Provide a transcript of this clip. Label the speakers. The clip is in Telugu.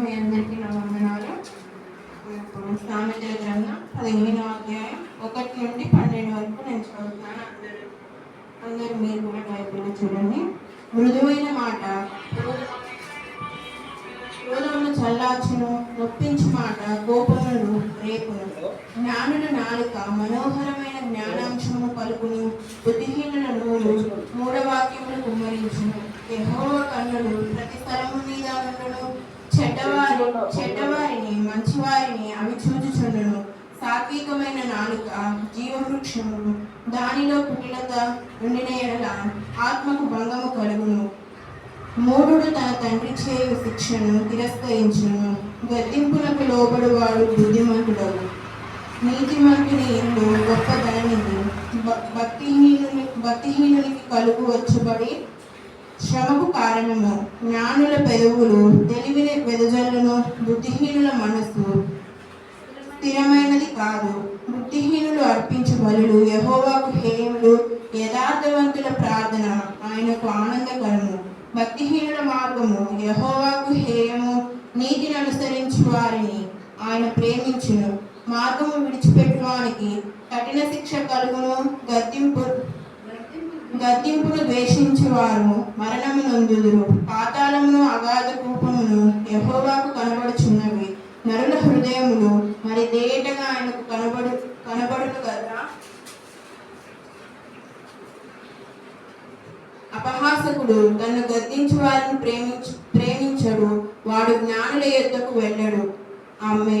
Speaker 1: మీ అందరికీ నా వందనాలు ఇప్పుడు సామెతల గ్రంథం పదిహేనవ అధ్యాయం ఒకటి నుండి పన్నెండు వరకు నేను చదువుతున్నాను అందరూ. అందరూ మీరు కూడా బైబిల్ చూడండి. మృదువైన మాట. క్రోధమును చల్లార్చును నొప్పించు మాట. కోపమును రేపును. జ్ఞానుల నాలుక మనోహరమైన జ్ఞానాంశమును పలుకును. బుద్ధిహీనుల నోరు మూఢవాక్యములు కుమ్మరించును. యెహోవ కన్నులు ప్రతి స్థలము మీద నుండును చెడ్డవారి చెడ్డవారిని మంచివారిని అవి చూచుచుండును. సాత్వికమైన నాలుక జీవవృక్షము దానిలో పుట్టినత ఉండిన ఎడల ఆత్మకు భంగము కలుగును. మూఢుడు తన తండ్రి చేయు శిక్షను తిరస్కరించును. గద్దింపులకు లోబడువాడు బుద్ధిమంతుడవు. నీతిమంతుని ఇల్లు గొప్ప ధననిధి భక్తిహీనుని భక్తిహీనునికి కలుగు వచ్చబడి శ్రమకు కారణము. జ్ఞానుల పెదవులు తెలివి బుద్ధిహీనుల మనస్సు. స్థిరమైనది కాదు బుద్ధిహీనులు అర్పించు బలులు. యహోవాకు హేయములు యథార్థవంతుల ప్రార్థన ఆయనకు ఆనందకరము. భక్తిహీనుల మార్గము యహోవాకు హేయము నీతిని అనుసరించు వారిని ఆయన ప్రేమించును. మార్గము విడిచిపెట్టువానికి కఠిన శిక్ష కలుగును గద్దింపు గద్దింపును ద్వేషించు వారు మరణము నొందుదురు. పాతాళమును అగాధ కూపు హృదయములు మరి తేటగా ఆయనకు కనబడు కనబడును కదా అపహాసకుడు తను గద్దించు వారిని ప్రేమించు ప్రేమించడు. వాడు జ్ఞానుల యొద్దకు వెళ్ళడు. ఆమె